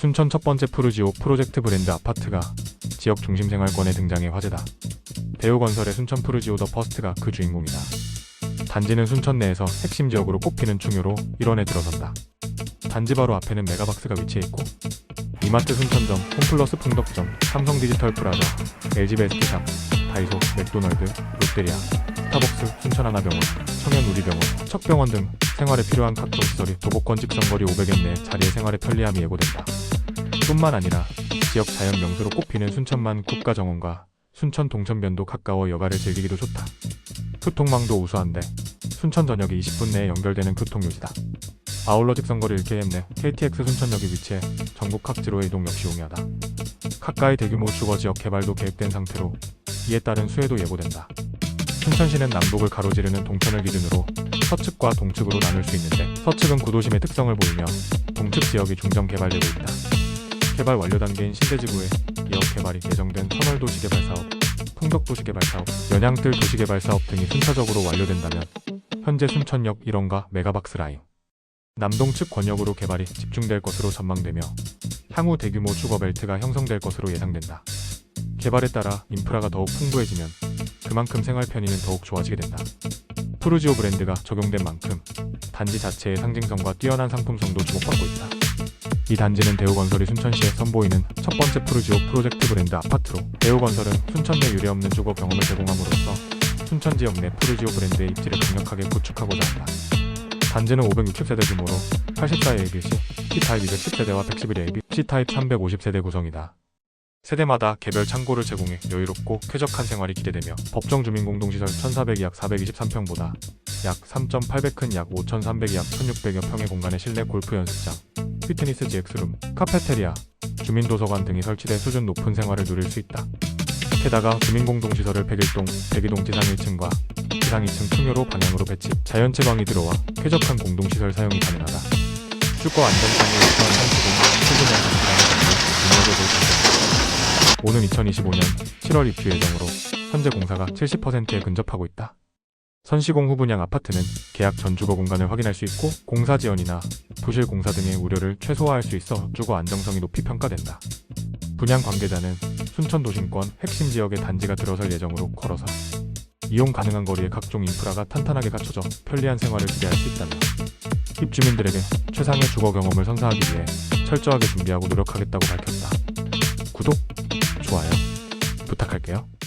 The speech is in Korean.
순천 첫 번째 푸르지오 프로젝트 브랜드 아파트가 지역 중심 생활권에 등장해 화제다. 대우 건설의 순천 푸르지오 더 퍼스트가 그 주인공이다. 단지는 순천 내에서 핵심 지역으로 꼽히는 충요로 일원에 들어선다. 단지 바로 앞에는 메가박스가 위치해 있고 이마트 순천점, 홈플러스 풍덕점, 삼성 디지털 프라자, LG 베스트샵, 다이소, 맥도널드, 롯데리아, 스타벅스, 순천하나병원, 청년우리병원, 척병원 등 생활에 필요한 각종 시설이 도보권 직선거리 500엔 내 자리의 생활의 편리함이 예고된다. 뿐만 아니라 지역 자연 명소로 꼽히는 순천만 국가정원과 순천 동천변도 가까워 여가를 즐기기도 좋다. 교통망도 우수한데 순천 전역이 20분 내에 연결되는 교통요지다. 아울러 직선거리 1km 내 KTX 순천역이 위치해 전국 각지로의 이동 역시 용이하다. 가까이 대규모 주거 지역 개발도 계획된 상태로 이에 따른 수혜도 예고된다. 순천시는 남북을 가로지르는 동천을 기준으로 서측과 동측으로 나눌 수 있는데 서측은 구도심의 특성을 보이며 동측 지역이 중점 개발되고 있다. 개발 완료 단계인 신대지구에 이어 개발이 예정된 터널 도시 개발 사업, 풍덕 도시 개발 사업, 연양뜰 도시 개발 사업 등이 순차적으로 완료된다면 현재 순천역 1원과 메가박스 라인, 남동측 권역으로 개발이 집중될 것으로 전망되며 향후 대규모 주거 벨트가 형성될 것으로 예상된다. 개발에 따라 인프라가 더욱 풍부해지면 그만큼 생활 편의는 더욱 좋아지게 된다. 푸르지오 브랜드가 적용된 만큼 단지 자체의 상징성과 뛰어난 상품성도 주목받고 있다. 이 단지는 대우건설이 순천시에 선보이는 첫 번째 푸르지오 프로젝트 브랜드 아파트로 대우건설은 순천 내 유례없는 주거 경험을 제공함으로써 순천 지역 내 푸르지오 브랜드의 입지를 강력하게 구축하고자 한다. 단지는 560세대 규모로 84의 ABC, C타입 210세대와 111의 AB, C타입 350세대 구성이다. 세대마다 개별 창고를 제공해 여유롭고 쾌적한 생활이 기대되며 법정 주민공동시설 1400이 약 423평보다 약 3.800큰약 5300이 약 1600여 평의 공간의 실내 골프 연습장, 피트니스 GX룸, 카페테리아, 주민도서관 등이 설치돼 수준 높은 생활을 누릴 수 있다. 게다가 주민공동시설을 101동, 102동 지상 1층과 지상 2층 충요로 방향으로 배치, 자연 채광이 들어와 쾌적한 공동시설 사용이 가능하다. 주거 안정성이 우수한 산수공, 수분의 강장을 능력을 보여준다. 오는 2025년 7월 입주 예정으로 현재 공사가 70%에 근접하고 있다. 선시공 후 분양 아파트는 계약 전 주거 공간을 확인할 수 있고 공사 지연이나 부실 공사 등의 우려를 최소화할 수 있어 주거 안정성이 높이 평가된다. 분양 관계자는 순천 도심권 핵심 지역에 단지가 들어설 예정으로 걸어서 이용 가능한 거리에 각종 인프라가 탄탄하게 갖춰져 편리한 생활을 기대할 수 있다며 입주민들에게 최상의 주거 경험을 선사하기 위해 철저하게 준비하고 노력하겠다고 밝혔다. 구독, 부탁할게요.